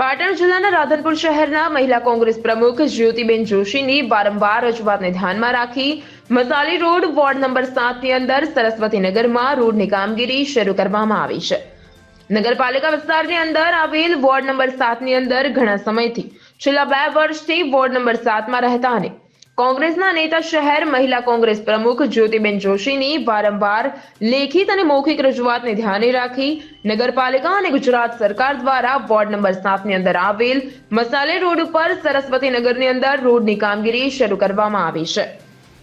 પાટણ જિલ્લાના રાધનપુર શહેરના મહિલા કોંગ્રેસ પ્રમુખ જ્યોતિબેન જોશીની વારંવાર રજૂઆતને ધ્યાનમાં રાખી મસાલી રોડ વોર્ડ નંબર સાતની અંદર સરસ્વતીનગરમાં રોડની કામગીરી શરૂ કરવામાં આવી છે. નગરપાલિકા વિસ્તારની અંદર આવેલ વોર્ડ નંબર સાતની અંદર ઘણા સમયથી છેલ્લા બે વર્ષથી વોર્ડ નંબર સાતમાં રહેતા અને કોંગ્રેસના નેતા શહેર મહિલા કોંગ્રેસ પ્રમુખ જ્યોતિબેન જોશીની વારંવાર લેખિત અને મૌખિક રજૂઆતને ધ્યાને રાખી નગરપાલિકા અને ગુજરાત સરકાર દ્વારા વોર્ડ નંબર સાતની અંદર આવેલ મસાલે રોડ ઉપર સરસ્વતી નગરની અંદર રોડની કામગીરી શરૂ કરવામાં આવી છે.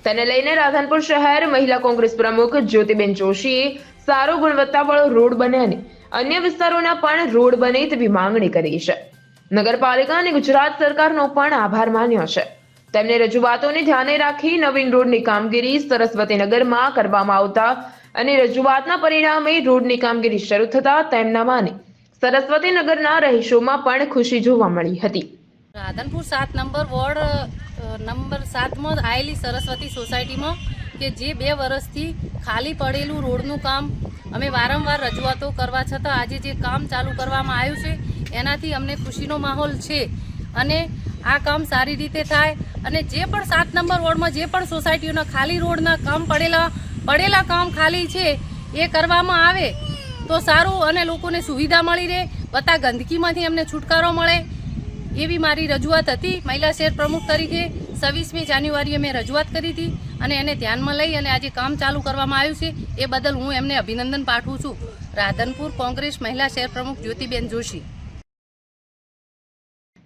તેને લઈને રાધનપુર શહેર મહિલા કોંગ્રેસ પ્રમુખ જ્યોતિબેન જોશીએ સારો ગુણવત્તાવાળો રોડ બને અને અન્ય વિસ્તારોના પણ રોડ બને તેવી માંગણી કરી છે. નગરપાલિકા અને ગુજરાત સરકારનો પણ આભાર માન્યો છે. તેમને રજૂઆતોને ધ્યાને રાખી નવીન રોડની કામગીરી સરસ્વતીનગરમાં કરવામાં આવતા અને રજૂઆતના પરિણામે રોડની કામગીરી શરૂ થતા તેમના માને સરસ્વતીનગરના રહીશોમાં પણ ખુશી જોવા મળી હતી. રાધનપુર સાત નંબર વોર્ડ નંબર સાતમાં આવેલી સરસ્વતી સોસાયટીમાં કે જે બે વર્ષથી ખાલી પડેલું રોડનું કામ અમે વારંવાર રજૂઆતો કરવા છતાં આજે જે કામ ચાલુ કરવામાં આવ્યું છે, એનાથી અમને ખુશીનો માહોલ છે અને આ કામ સારી રીતે થાય અને જે પણ સાત નંબર વોર્ડમાં જે પણ સોસાયટીઓના ખાલી રોડના કામ પડેલા પડેલા કામ ખાલી છે, એ કરવામાં આવે તો સારું અને લોકોને સુવિધા મળી રહે બધા ગંદકીમાંથી અમને છુટકારો મળે એવી મારી રજૂઆત હતી. મહિલા શેર પ્રમુખ તરીકે છવ્વીસમી જાન્યુઆરીએ મેં રજૂઆત કરી હતી અને એને ધ્યાનમાં લઈ અને આજે કામ ચાલુ કરવામાં આવ્યું છે, એ બદલ હું એમને અભિનંદન પાઠવું છું. રાધનપુર કોંગ્રેસ મહિલા શેર પ્રમુખ જ્યોતિબેન જોશી.